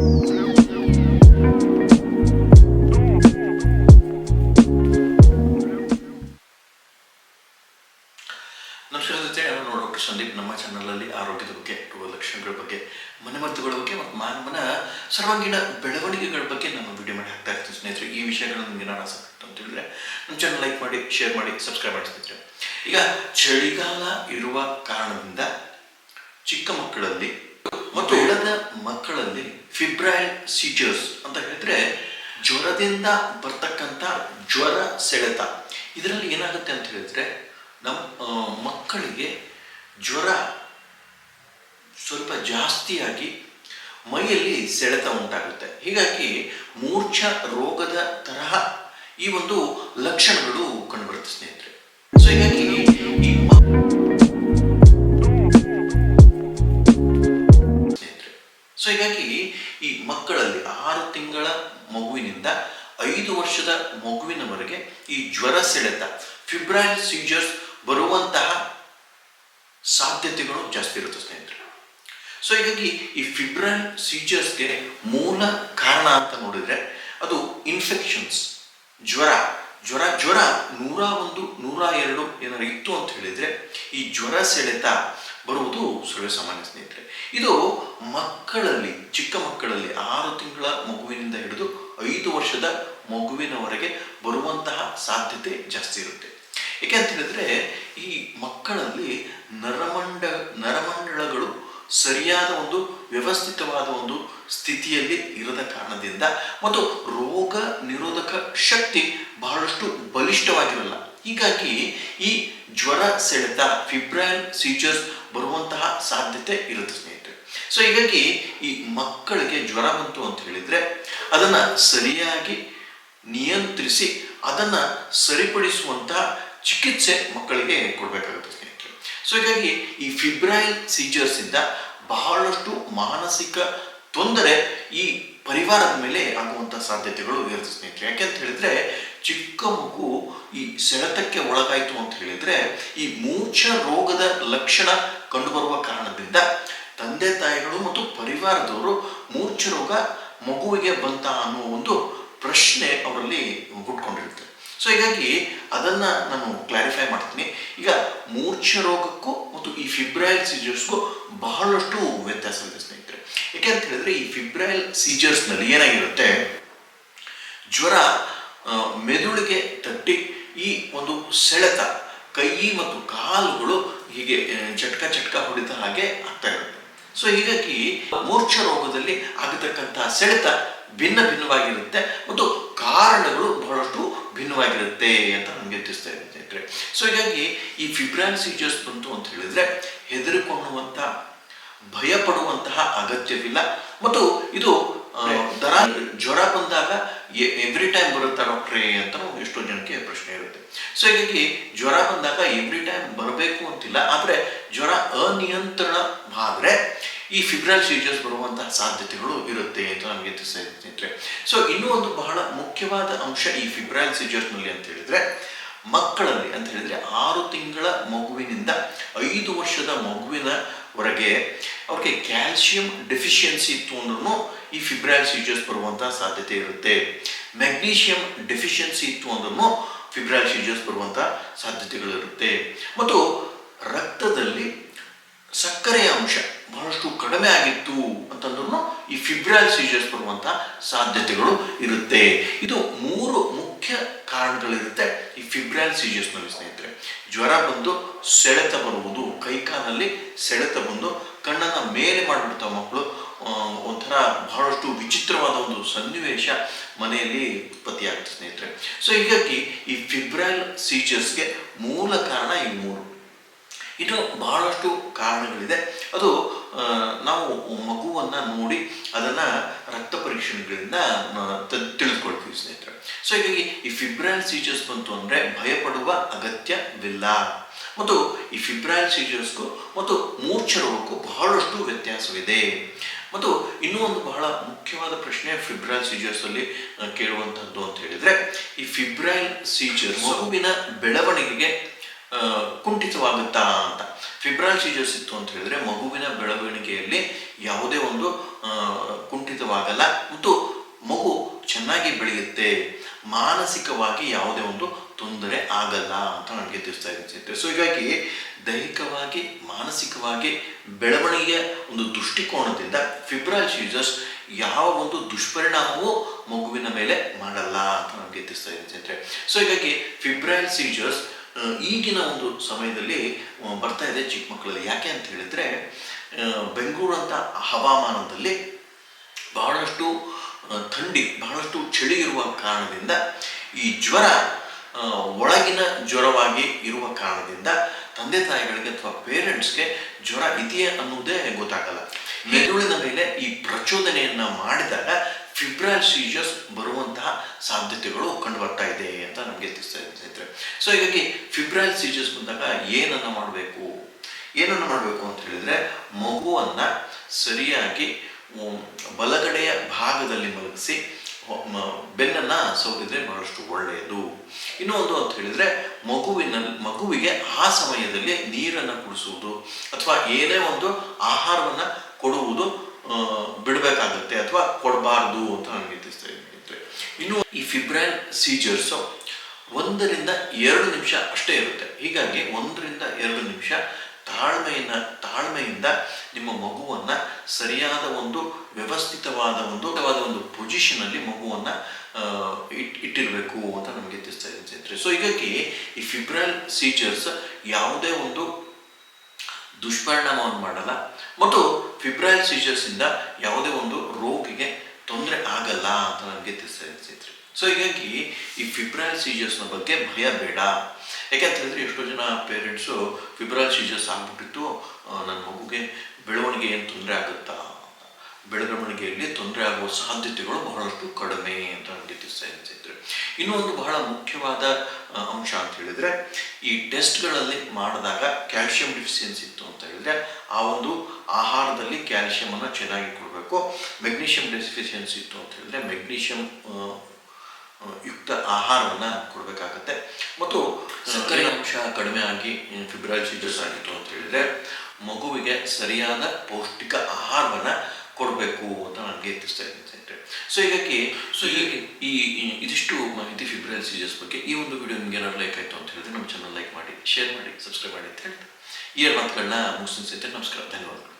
ನಮಸ್ಕಾರ ನೋಡೋಕೆ ಸಂದೀಪ್. ನಮ್ಮ ಚಾನಲಲ್ಲಿ ಆರೋಗ್ಯದ ಬಗ್ಗೆ ರೋಗಲಕ್ಷಣಗಳ ಬಗ್ಗೆ ಮನೆಮದ್ದುಗಳ ಬಗ್ಗೆ ಮತ್ತು ಮಾನವನ ಸರ್ವಾಂಗೀಣ ಬೆಳವಣಿಗೆಗಳ ಬಗ್ಗೆ ನಾನು ವಿಡಿಯೋ ಮಾಡಿ ಹಾಕ್ತಾ ಇರ್ತೀನಿ ಸ್ನೇಹಿತರೆ. ಈ ವಿಷಯಗಳು ನಿಮಗೆ ನಾನು ಅಂತ ಹೇಳಿದ್ರೆ ನಮ್ಮ ಚಾನಲ್ ಲೈಕ್ ಮಾಡಿ ಶೇರ್ ಮಾಡಿ ಸಬ್ಸ್ಕ್ರೈಬ್ ಮಾಡಿ ಈಗ ಚಳಿಗಾಲ ಇರುವ ಕಾರಣದಿಂದ ಚಿಕ್ಕ ಮಕ್ಕಳಲ್ಲಿ ಮತ್ತು ಬೆಳೆದ ಮಕ್ಕಳಲ್ಲಿ ಫಿಬ್ರೈಲ್ ಸೀಜರ್ಸ್ ಅಂತ ಹೇಳಿದ್ರೆ ಜ್ವರದಿಂದ ಬರ್ತಕ್ಕಂಥ ಜ್ವರ ಸೆಳೆತ ಇದರಲ್ಲಿ ಏನಾಗುತ್ತೆ ಅಂತ ಹೇಳಿದ್ರೆ ನಮ್ಮ ಮಕ್ಕಳಿಗೆ ಜ್ವರ ಸ್ವಲ್ಪ ಜಾಸ್ತಿಯಾಗಿ ಮೈಯಲ್ಲಿ ಸೆಳೆತ ಉಂಟಾಗುತ್ತೆ ಹೀಗಾಗಿ ಮೂರ್ಛ ರೋಗದ ತರಹ ಈ ಒಂದು ಲಕ್ಷಣಗಳು ಕಂಡುಬರುತ್ತೆ ಸ್ನೇಹಿತರೆ ಸೊ ಹೀಗಾಗಿ ಸೊ ಹೀಗಾಗಿ ಈ ಮಕ್ಕಳಲ್ಲಿ ಆರು ತಿಂಗಳ ಮಗುವಿನಿಂದ ಐದು ವರ್ಷದ ಮಗುವಿನವರೆಗೆ ಈ ಜ್ವರ ಸೆಳೆತ ಫಿಬ್ರೈಲ್ ಸೀಜರ್ಸ್ ಬರುವಂತಹ ಸಾಧ್ಯತೆಗಳು ಜಾಸ್ತಿ ಇರುತ್ತೆ ಸ್ನೇಹಿತರೆ. ಸೊ ಹೀಗಾಗಿ ಈ ಫಿಬ್ರೈಲ್ ಸೀಜರ್ಸ್ಗೆ ಮೂಲ ಕಾರಣ ಅಂತ ನೋಡಿದ್ರೆ ಅದು ಇನ್ಫೆಕ್ಷನ್ಸ್ ಜ್ವರ ಜ್ವರ ಜ್ವರ ನೂರ ಒಂದು, ನೂರ ಎರಡು ಏನಾದ್ರು ಇತ್ತು ಅಂತ ಹೇಳಿದ್ರೆ ಈ ಜ್ವರ ಸೆಳೆತ ಬರುವುದು ಸರ್ವೇಸಾಮಾನ್ಯ ಸ್ನೇಹಿತರೆ. ಇದು ಮಕ್ಕಳಲ್ಲಿ, ಚಿಕ್ಕ ಮಕ್ಕಳಲ್ಲಿ ಆರು ತಿಂಗಳ ಮಗುವಿನಿಂದ ಹಿಡಿದು ಐದು ವರ್ಷದ ಮಗುವಿನವರೆಗೆ ಬರುವಂತಹ ಸಾಧ್ಯತೆ ಜಾಸ್ತಿ ಇರುತ್ತೆ. ಏಕೆ ಅಂತ ಹೇಳಿದ್ರೆ, ಈ ಮಕ್ಕಳಲ್ಲಿ ನರಮಂಡ ನರಮಂಡಳಗಳು ಸರಿಯಾದ ಒಂದು ವ್ಯವಸ್ಥಿತವಾದ ಒಂದು ಸ್ಥಿತಿಯಲ್ಲಿ ಇರದ ಕಾರಣದಿಂದ ಮತ್ತು ರೋಗ ನಿರೋಧಕ ಶಕ್ತಿ ಬಹಳಷ್ಟು ಬಲಿಷ್ಠವಾಗಿರಲ್ಲ. ಹೀಗಾಗಿ ಈ ಜ್ವರ ಸೆಳೆತ, ಫಿಬ್ರೈಲ್ ಸೀಜರ್ಸ್ ಬರುವಂತಹ ಸಾಧ್ಯತೆ ಇರುತ್ತೆ ಸ್ನೇಹಿತರೆ. ಸೊ ಹೀಗಾಗಿ ಈ ಮಕ್ಕಳಿಗೆ ಜ್ವರ ಬಂತು ಅಂತ ಹೇಳಿದ್ರೆ ಅದನ್ನ ಸರಿಯಾಗಿ ನಿಯಂತ್ರಿಸಿ ಅದನ್ನ ಸರಿಪಡಿಸುವಂತಹ ಚಿಕಿತ್ಸೆ ಮಕ್ಕಳಿಗೆ ಕೊಡಬೇಕಾಗುತ್ತೆ ಸ್ನೇಹಿತರೆ. ಸೊ ಹೀಗಾಗಿ ಈ ಫಿಬ್ರೈಲ್ ಸೀಜರ್ಸ್ ಇಂದ ಬಹಳಷ್ಟು ಮಾನಸಿಕ ತೊಂದರೆ ಈ ಪರಿವಾರದ ಮೇಲೆ ಆಗುವಂತಹ ಸಾಧ್ಯತೆಗಳು ಇರುತ್ತೆ ಸ್ನೇಹಿತರೆ. ಯಾಕೆಂತ ಹೇಳಿದ್ರೆ ಚಿಕ್ಕ ಮಗು ಈ ಸೆಳೆತಕ್ಕೆ ಒಳಗಾಯಿತು ಅಂತ ಹೇಳಿದ್ರೆ ಈ ಮೂರ್ಛ ರೋಗದ ಲಕ್ಷಣ ಕಂಡುಬರುವ ಕಾರಣದಿಂದ ತಂದೆ ತಾಯಿಗಳು ಮತ್ತು ಪರಿವಾರದವರು ಮೂರ್ಛೆ ರೋಗ ಮಗುವಿಗೆ ಬಂತ ಅನ್ನೋ ಒಂದು ಪ್ರಶ್ನೆ ಅವರಲ್ಲಿ ಹುಟ್ಕೊಂಡಿರುತ್ತೆ. ಸೊ ಹೀಗಾಗಿ ಅದನ್ನ ನಾನು ಕ್ಲಾರಿಫೈ ಮಾಡ್ತೀನಿ. ಈಗ ಮೂರ್ಛೆ ರೋಗಕ್ಕೂ ಮತ್ತು ಈ ಫಿಬ್ರೈಲ್ ಸೀಜರ್ಸ್ಗೂ ಬಹಳಷ್ಟು ವ್ಯತ್ಯಾಸವಿದೆ ಸ್ನೇಹಿತರೆ. ಯಾಕೆ ಅಂತ ಹೇಳಿದ್ರೆ ಈ ಫಿಬ್ರೈಲ್ ಸೀಜರ್ಸ್ನಲ್ಲಿ ಏನಾಗಿರುತ್ತೆ? ಜ್ವರ ಮೆದುಳಿಗೆ ತಟ್ಟಿ, ಈ ಒಂದು ಸೆಳೆತ, ಕೈ ಮತ್ತು ಕಾಲುಗಳು ಹೀಗೆ ಚಟ್ಕ ಚಟ್ಕ ಹೊಡಿತ ಹಾಗೆ ಆಗ್ತಾ ಇರುತ್ತೆ. ಸೊ ಹೀಗಾಗಿ ಮೂರ್ಛ ರೋಗದಲ್ಲಿ ಆಗತಕ್ಕಂತಹ ಸೆಳೆತ ಭಿನ್ನ ಭಿನ್ನವಾಗಿರುತ್ತೆ ಮತ್ತು ಕಾರಣಗಳು ಬಹಳಷ್ಟು ಭಿನ್ನವಾಗಿರುತ್ತೆ ಅಂತ ನಮಗೆ ತಿಳಿಸ್ತಾ ಸ್ನೇಹಿತರೆ. ಸೊ ಹೀಗಾಗಿ ಈ ಫಿಬ್ರಾನ್ ಸೀಜರ್ಸ್ ಬಂತು ಅಂತ ಹೇಳಿದ್ರೆ ಹೆದರಿಕೊಳ್ಳುವಂತ ಭಯ ಪಡುವಂತಹ ಅಗತ್ಯವಿಲ್ಲ ಮತ್ತು ಇದು ದರ, ಜ್ವರ ಬಂದಾಗ ಎವ್ರಿ ಟೈಮ್ ಬರುತ್ತಾ ಡಾಕ್ಟ್ರೇ ಅಂತ ಎಷ್ಟೋ ಜನಕ್ಕೆ ಪ್ರಶ್ನೆ ಇರುತ್ತೆ. ಸೊ ಹೀಗಾಗಿ ಜ್ವರ ಬಂದಾಗ ಎವ್ರಿ ಟೈಮ್ ಬರಬೇಕು ಅಂತಿಲ್ಲ, ಆದರೆ ಜ್ವರ ಅನಿಯಂತ್ರಣ ಆದರೆ ಈ ಫಿಬ್ರಲ್ ಸೀಜರ್ಸ್ ಬರುವಂತಹ ಸಾಧ್ಯತೆಗಳು ಇರುತ್ತೆ ಅಂತ ನಮಗೆ ತಿಳಿಸಿದ್ರೆ ಸೊ ಇನ್ನೂ ಒಂದು ಬಹಳ ಮುಖ್ಯವಾದ ಅಂಶ ಈ ಫಿಬ್ರಲ್ ಸೀಜರ್ಸ್ನಲ್ಲಿ ಅಂತ ಹೇಳಿದ್ರೆ, ಮಕ್ಕಳಲ್ಲಿ ಅಂತ ಹೇಳಿದ್ರೆ ಆರು ತಿಂಗಳ ಮಗುವಿನಿಂದ ಐದು ವರ್ಷದ ಮಗುವಿನವರೆಗೆ ಅವ್ರಿಗೆ ಕ್ಯಾಲ್ಸಿಯಂ ಡೆಫಿಷಿಯನ್ಸಿ ಇತ್ತು ಅಂದ್ರೂ ಈ ಫಿಬ್ರೈಲ್ ಸೀಜರ್ಸ್ ಬರುವಂತಹ ಸಾಧ್ಯತೆ ಇರುತ್ತೆ. ಮೆಗ್ನೀಷಿಯಂ ಡೆಫಿಷಿಯನ್ಸಿ ಇತ್ತು ಅಂದ್ರೂ ಫಿಬ್ರೈಲ್ ಸೀಜಸ್ ಬರುವಂತಹ ಸಾಧ್ಯತೆಗಳು ಇರುತ್ತೆ ಮತ್ತು ರಕ್ತದಲ್ಲಿ ಸಕ್ಕರೆಯ ಅಂಶ ಬಹಳಷ್ಟು ಕಡಿಮೆ ಆಗಿತ್ತು ಅಂತಂದ್ರೂ ಈ ಫಿಬ್ರಾಲ್ ಸೀಜರ್ಸ್ ಬರುವಂತ ಸಾಧ್ಯತೆಗಳು ಇರುತ್ತೆ. ಇದು ಮೂರು ಮುಖ್ಯ ಕಾರಣಗಳಿರುತ್ತೆ ಈ ಫಿಬ್ರೈಲ್ ಸೀಜರ್ಸ್ನಲ್ಲಿ ಸ್ನೇಹಿತರೆ. ಜ್ವರ ಬಂದು ಸೆಳೆತ ಬರುವುದು ಕೈಕಾಲಲ್ಲಿ ಸೆಳೆತ ಬಂದು ಕಣ್ಣನ್ನ ಮೇಲೆ ಮಾಡಿಬಿಡ್ತಾವ ಮಕ್ಕಳು ಒಂಥರ ಬಹಳಷ್ಟು ವಿಚಿತ್ರವಾದ ಒಂದು ಸನ್ನಿವೇಶ ಮನೆಯಲ್ಲಿ ಉತ್ಪತ್ತಿಯಾಗುತ್ತೆ, ಸ್ನೇಹಿತರೆ. ಸೊ ಹೀಗಾಗಿ ಈ ಫಿಬ್ರಲ್ ಸೀಚರ್ಸ್ಗೆ ಮೂಲ ಕಾರಣ ಈ ಮೂರು. ಇದು ಬಹಳಷ್ಟು ಕಾರಣಗಳಿದೆ. ಅದು ನಾವು ಮಗುವನ್ನು ನೋಡಿ ಅದನ್ನು ರಕ್ತ ಪರೀಕ್ಷಣೆಗಳಿಂದ ತಿಳಿದುಕೊಳ್ತೀವಿ, ಸ್ನೇಹಿತರೆ. ಸೊ ಹೀಗಾಗಿ ಈ ಫಿಬ್ರೈಲ್ ಸೀಚರ್ಸ್ ಬಂತು ಅಂದರೆ ಭಯಪಡುವ ಅಗತ್ಯವಿಲ್ಲ. ಮತ್ತು ಈ ಫಿಬ್ರೈಲ್ ಸೀಜರ್ಸ್ಗೂ ಮತ್ತು ಮೂರ್ಛ ರೋಗಕ್ಕೂ ಬಹಳಷ್ಟು ವ್ಯತ್ಯಾಸವಿದೆ. ಮತ್ತು ಇನ್ನೂ ಒಂದು ಬಹಳ ಮುಖ್ಯವಾದ ಪ್ರಶ್ನೆ ಫಿಬ್ರೈಲ್ ಸೀಜರ್ಸ್ ಅಲ್ಲಿ ಕೇಳುವಂತಹದ್ದು ಅಂತ ಹೇಳಿದ್ರೆ ಈ ಫಿಬ್ರೈಲ್ ಸೀಜರ್ ಮಗುವಿನ ಬೆಳವಣಿಗೆಗೆ ಕುಂಠಿತವಾಗುತ್ತಾ ಅಂತ. ಫಿಬ್ರೈಲ್ ಸೀಜರ್ಸ್ ಇತ್ತು ಅಂತ ಹೇಳಿದ್ರೆ ಮಗುವಿನ ಬೆಳವಣಿಗೆಯಲ್ಲಿ ಯಾವುದೇ ಒಂದು ಕುಂಠಿತವಾಗಲ್ಲ. ಮತ್ತು ಮಗು ಚೆನ್ನಾಗಿ ಬೆಳೆಯುತ್ತೆ. ಮಾನಸಿಕವಾಗಿ ಯಾವುದೇ ಒಂದು ತೊಂದರೆ ಆಗಲ್ಲ ಅಂತ ನನಗೆ ತಿಳಿಸ್ತಾ ಇದೆ ಸೊ ಹೀಗಾಗಿ ದೈಹಿಕವಾಗಿ ಮಾನಸಿಕವಾಗಿ ಬೆಳವಣಿಗೆಯ ಒಂದು ದೃಷ್ಟಿಕೋನದಿಂದ ಫಿಬ್ರಲ್ ಸೀಸರ್ಸ್ ಯಾವ ಒಂದು ದುಷ್ಪರಿಣಾಮವೂ ಮಗುವಿನ ಮೇಲೆ ಮಾಡಲ್ಲ ಅಂತ ನಮಗೆ ತಿಳಿಸ್ತಾ ಇದೆ ಸ್ನೇಹಿತರೆ. ಸೊ ಹೀಗಾಗಿ ಫಿಬ್ರೈಲ್ ಸೀಜರ್ಸ್ ಈಗಿನ ಒಂದು ಸಮಯದಲ್ಲಿ ಬರ್ತಾ ಇದೆ ಚಿಕ್ಕ ಮಕ್ಕಳಲ್ಲಿ. ಯಾಕೆ ಅಂತ ಹೇಳಿದ್ರೆ ಬೆಂಗಳೂರು ಅಂತ ಹವಾಮಾನದಲ್ಲಿ ಬಹಳಷ್ಟು ಥಂಡಿ, ಬಹಳಷ್ಟು ಚಳಿ ಇರುವ ಕಾರಣದಿಂದ ಈ ಜ್ವರ ಒಳಗಿನ ಜ್ವರವಾಗಿ ಇರುವ ಕಾರಣದಿಂದ ತಂದೆ ತಾಯಿಗಳಿಗೆ ಅಥವಾ ಪೇರೆಂಟ್ಸ್ಗೆ ಜ್ವರ ಇದೆಯೇ ಅನ್ನೋದೇ ಗೊತ್ತಾಗಲ್ಲ. ಮೆದುಳಿನ ಮೇಲೆ ಈ ಪ್ರಚೋದನೆಯನ್ನ ಮಾಡಿದಾಗ ಫಿಬ್ರಲ್ ಸೀಜರ್ಸ್ ಬರುವಂತಹ ಸಾಧ್ಯತೆಗಳು ಕಂಡು ಬರ್ತಾ ಇದೆ ಅಂತ ನಮಗೆ ಸ್ನೇಹಿತರೆ. ಸೊ ಹೀಗಾಗಿ ಫಿಬ್ರಲ್ ಸೀಜರ್ಸ್ ಬಂದಾಗ ಏನನ್ನು ಮಾಡಬೇಕು? ಏನನ್ನು ಮಾಡಬೇಕು ಅಂತ ಹೇಳಿದ್ರೆ ಮಗುವನ್ನ ಸರಿಯಾಗಿ ಬಲಗಡೆಯ ಭಾಗದಲ್ಲಿ ಮಲಗಿಸಿ ಬೆನ್ನನ್ನ ಸೋಕಿದ್ರೆ ಬಹಳಷ್ಟು ಒಳ್ಳೆಯದು. ಇನ್ನೊಂದು ಒಂದು ಅಂತ ಹೇಳಿದರೆ, ಮಗುವಿನ, ಮಗುವಿಗೆ ಆ ಸಮಯದಲ್ಲಿ ನೀರನ್ನು ಕುಡಿಸುವುದು ಅಥವಾ ಏನೇ ಒಂದು ಆಹಾರವನ್ನು ಕೊಡುವುದು ಬಿಡಬೇಕಾಗುತ್ತೆ ಅಥವಾ ಕೊಡಬಾರ್ದು ಅಂತ ನನಗೆ ತಿಳಿಸ್ತಾ ಇನ್ನು ಈ ಫಿಬ್ರೈನ್ ಸೀಜರ್ಸು ಒಂದರಿಂದ ಎರಡು ನಿಮಿಷ ಅಷ್ಟೇ ಇರುತ್ತೆ. ಹೀಗಾಗಿ ಒಂದರಿಂದ ಎರಡು ನಿಮಿಷ ತಾಳ್ಮೆಯಿಂದ ತಾಳ್ಮೆಯಿಂದ ನಿಮ್ಮ ಮಗುವನ್ನು ಸರಿಯಾದ ಒಂದು ವ್ಯವಸ್ಥಿತವಾದ ಒಂದು ಅಥವಾ ಒಂದು ಪೊಸಿಷನ್ ಮಗುವನ್ನು ಇಟ್, ಇಟ್ಟಿರಬೇಕು ಅಂತ ನಮಗೆ ತಿಳಿಸ್ತಾ ಇದೆ ಸ್ನೇಹಿತರೆ. ಸೊ ಹೀಗಾಗಿ ಈ ಫಿಬ್ರಲ್ ಸೀಚರ್ಸ್ ಯಾವುದೇ ಒಂದು ದುಷ್ಪರಿಣಾಮವನ್ನು ಮಾಡಲ್ಲ. ಮತ್ತು ಫಿಬ್ರೈಲ್ ಸೀಚರ್ಸಿಂದ ಯಾವುದೇ ಒಂದು ರೋಗಿಗೆ ತೊಂದರೆ ಆಗಲ್ಲ ಅಂತ ನನಗೆ ತಿಳಿಸ್ತಾ ಇದೆ ಸ್ನೇಹಿತರೆ. ಸೊ ಹೀಗಾಗಿ ಈ ಫಿಬ್ರಲ್ ಸೀಜರ್ಸ್ನ ಬಗ್ಗೆ ಭಯ ಬೇಡ ಯಾಕೆಂತ ಹೇಳಿದ್ರೆ ಎಷ್ಟೋ ಜನ ಪೇರೆಂಟ್ಸು ಫಿಬ್ರಲ್ ಸೀಜರ್ಸ್ ಆಗ್ಬಿಟ್ಟಿತ್ತು. ನನ್ನ ಮಗುಗೆ ಬೆಳವಣಿಗೆ ಏನು ತೊಂದರೆ ಆಗುತ್ತಾ? ಬೆಳವಣಿಗೆಯಲ್ಲಿ ತೊಂದರೆ ಆಗುವ ಸಾಧ್ಯತೆಗಳು ಬಹಳಷ್ಟು ಕಡಿಮೆ ಅಂತ ನನಗೆ ತಿಳಿಸಿದ್ರು ಇನ್ನೊಂದು ಬಹಳ ಮುಖ್ಯವಾದ ಅಂಶ ಅಂತ ಹೇಳಿದ್ರೆ ಈ ಟೆಸ್ಟ್ಗಳಲ್ಲಿ ಮಾಡಿದಾಗ ಕ್ಯಾಲ್ಸಿಯಂ ಡಿಫಿಷಿಯನ್ಸಿ ಇತ್ತು ಅಂತ ಹೇಳಿದ್ರೆ ಆ ಒಂದು ಆಹಾರದಲ್ಲಿ ಕ್ಯಾಲ್ಸಿಯಂ ಅನ್ನು ಚೆನ್ನಾಗಿ ಕೊಡಬೇಕು. ಮೆಗ್ನೀಷಿಯಂ ಡೆಫಿಷಿಯನ್ಸಿ ಇತ್ತು ಅಂತ ಹೇಳಿದ್ರೆ ಮೆಗ್ನೀಷಿಯಂ ಯುಕ್ತ ಆಹಾರವನ್ನು ಕೊಡಬೇಕಾಗತ್ತೆ. ಮತ್ತು ಸಕ್ಕರೆ ಅಂಶ ಕಡಿಮೆ ಆಗಿ ಫಿಬ್ರೈಲ್ ಸೀಜಸ್ ಆಗಿತ್ತು ಅಂತ ಹೇಳಿದ್ರೆ ಮಗುವಿಗೆ ಸರಿಯಾದ ಪೌಷ್ಟಿಕ ಆಹಾರವನ್ನು ಕೊಡಬೇಕು ಅಂತ ನನಗೆ ತಿಳಿಸ್ತಾ ಇದ್ದೀನಿ ಸೊ ಹೀಗಾಗಿ ಸೊ ಹೀಗಾಗಿ ಈ ಇದಿಷ್ಟು ಮಾಹಿತಿ ಫಿಬ್ರೈಲ್ ಸೀಜಸ್ ಬಗ್ಗೆ ಈ ಒಂದು ವಿಡಿಯೋ ನಿಮ್ಗೆ ಏನಾದ್ರು ಲೈಕ್ ಆಯಿತು ಅಂತ ಹೇಳಿದ್ರೆ ನಮ್ಮ ಚಾನಲ್ ಲೈಕ್ ಮಾಡಿ ಶೇರ್ ಮಾಡಿ ಸಬ್ಸ್ಕ್ರೈಬ್ ಮಾಡಿ ಅಂತ ಹೇಳ್ತಾರೆ. ಈ ಎರಡು ಮಾತುಗಳನ್ನ ಮುಗಿಸ್ತೀನಿ ಸ್ನೇಹಿತರೆ ನಮಸ್ಕಾರ. ಧನ್ಯವಾದಗಳು.